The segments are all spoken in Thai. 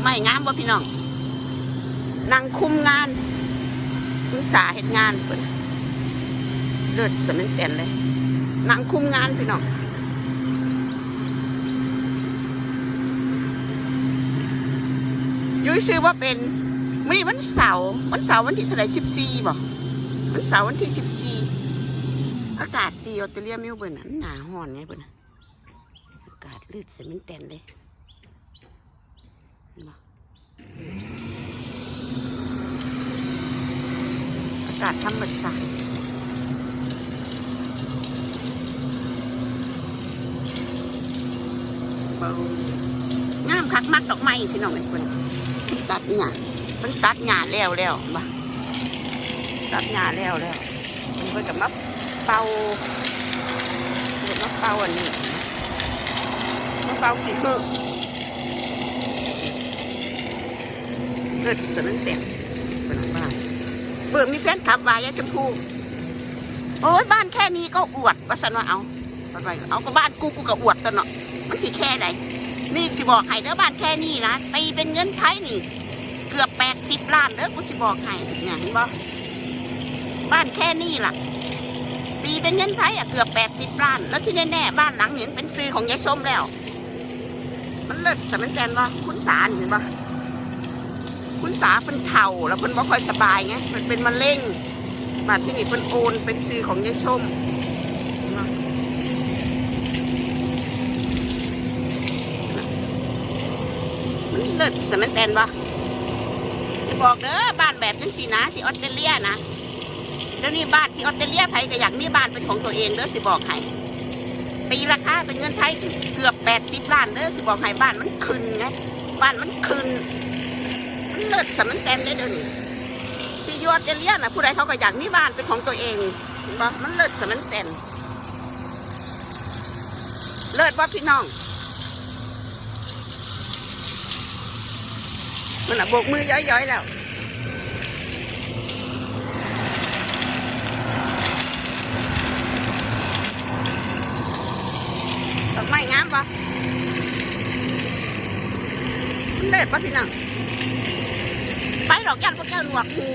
อกไม้งามบ่พี่น้องนางคุมงานคุณสาเฮ็ดงานเพิ่นเลิศสมันเต็นเลยนางคุมงานพี่น้องยุ้ยซื้อว่าเป็นมื้อวันเสาร์วันเสาร์วันที่เท่าไหร่สิบสี่บ่วันเสาร์วันที่สิบสี่อากาศดีออสเตรเลียมิวเบิร์นน่ะหนาห้อนไงเบิร์นอากาศเลือดสมันเต็นเลย อากาศธรรมชาติเบางามคักมักดอกไม้พี่น้องไอ้คนตัดหญ้ามันตัดหญ้าแล้วแล้วมาตัดหญ้าแล้วแล้วมันก็จะมาเป่าเดี๋ยวมาเป่าอันนี้มาเป่าขี้มือเกิดสนันเต็ม เบื่อมีแฟนขับวายายชมพูโอ้ยบ้านแค่นี้ก็อวดว่าสันว่าเอาว่าไปเอาก็บ้านกูกูก็อวดตะเนาะมันสิแค่ไหนนี่สิบอกให้เด้อบ้านแค่นี้นะตีเป็นเงินไทยนี่ เกือบแปดสิบล้านเด้อกูสิบอกให้เนี่ยเห็นบ่บ้านแค่นี้ล่ะตีเป็นเงินไทยอะเกือบแปดสิบล้าน แล้วที่แน่ๆบ้านหลังนี้เป็นซื้อของยายส้มแล้ว มันเลิศสมันแจนว่าคุณสารเห็นบ่ คุณสาเป็นเข่าแล้วเพิ่นบ่ค่อยสบายไงมันเป็นมะเร็งมาที่นี่เพิ่นโอนเป็นซื้อของยายส้มมันเลิศสมันแตนบ่บอกเด้อบ้านแบบจังสีนะที่ออสเตรเลียนะแล้วนี่บ้านที่ออสเตรเลียไผก็อยากมีบ้านเป็นของตัวเองเด้อสิบอกให้ตีราคาเป็นเงินไทยเกือบแปดสิบล้านเด้อสิบอกให้บ้านมันขึ้นไงบ้านมันขึ้นมัน เลิศสมันแตนได้เดี๋ยวนี้ที่ยออสเตรเลียนอะผู้ใดเขาก็อยากมีบ้านเป็นของตัวเองเห็นปะมันเลิศสมันแตนเลิศว่าพี่น้องมันอะโบกมือย้อยๆแล้วดอกไม้งามปะเลิศปะพี่น้อง ไปหรอกยันพวกแกหนวกหู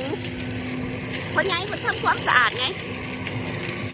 เพราะไงมันทำความสะอาดไง